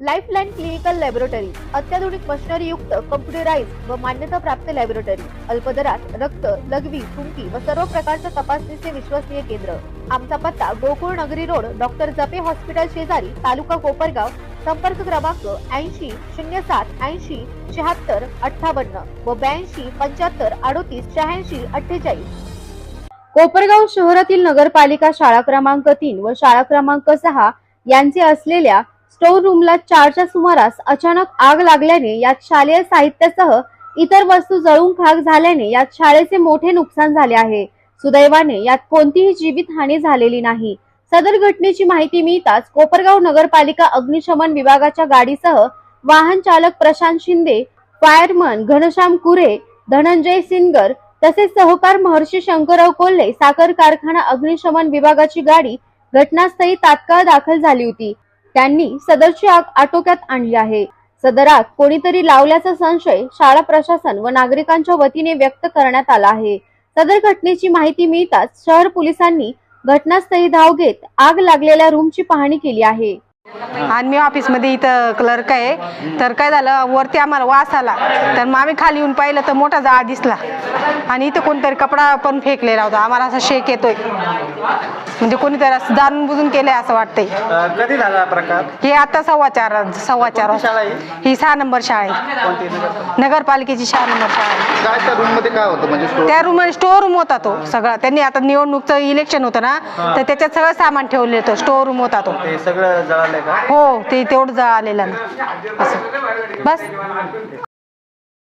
Lifeline clinical laboratory अत्याधुनिक machinery युक्त computerise व मान्यताप्राप्त लॅबोरेटरी अल्पदरात रक्त लघवी थुंकी व सर्व प्रकारच्या तपासणीचे विश्वसनीय केंद्र. आमचा पत्ता गोकुळ नगरी रोड डॉक्टर जपे हॉस्पिटल शेजारी तालुका कोपरगाव संपर्क क्रमांक ऐंशी शून्य सात ऐंशी शहात्तर अठ्ठावन्न व ब्याऐंशी पंच्याहत्तर अडोतीस शहाऐंशी अठ्ठेचाळीस. कोपरगाव शहरातील नगरपालिका शाळा क्रमांक तीन व शाळा क्रमांक सहा यांचे असलेल्या स्टोर रूमला चारच्या सुमारास अचानक आग लागल्याने यात शालेय साहित्यासह इतर वस्तू जळून खाक झाल्याने यात शाळेचे मोठे नुकसान झाले आहे. सुदैवाने यात कोणतीही जीवितहानी झालेली नाही. सदर घटनेची माहिती मिळताच कोपरगाव नगरपालिका अग्निशमन विभागाच्या गाडीसह वाहन चालक प्रशांत शिंदे फायरमन घनश्याम कुरे धनंजय सिनगर तसेच सहकार महर्षी शंकरराव कोल्हे साखर कारखाना अग्निशमन विभागाची गाडी घटनास्थळी तात्काळ दाखल झाली होती. त्यांनी सदरची आग आटोक्यात आणली आहे. सदर आग कोणीतरी लावल्याचा संशय शाळा प्रशासन व नागरिकांच्या वतीने व्यक्त करण्यात आला आहे. सदर घटनेची माहिती मिळताच शहर पोलिसांनी घटनास्थळी धाव घेत आग लागलेल्या रूमची पाहणी केली आहे. आणि मी ऑफिसमध्ये इथं क्लर्क आहे. तर काय झालं वरती आम्हाला वास आला. तर मग आम्ही खाली येऊन पाहिलं तर मोठा जाळ दिसला. आणि इथं कोणतरी कपडा पण फेकलेला होता. आम्हाला असा शेक येतोय. म्हणजे कोणीतरी असं जाणून बुजून केलंय असं वाटतंय. कधी झाला हा प्रकार? हे आता सव्वा चार सव्वा चार? ही? सहा नंबर शाळा आहे. नगरपालिकेची सहा नंबर शाळा काय त्या रूममध्ये काय होतं? म्हणजे त्या रूम स्टोर रूम होता तो सगळा. त्यांनी आता निवडणूकचं इलेक्शन होतं ना तर त्याच्यात सगळं सामान ठेवलेलं होतं. स्टोर रूम होता तो. सगळं हो ते तेवढं आलेलं ना. असं. बस.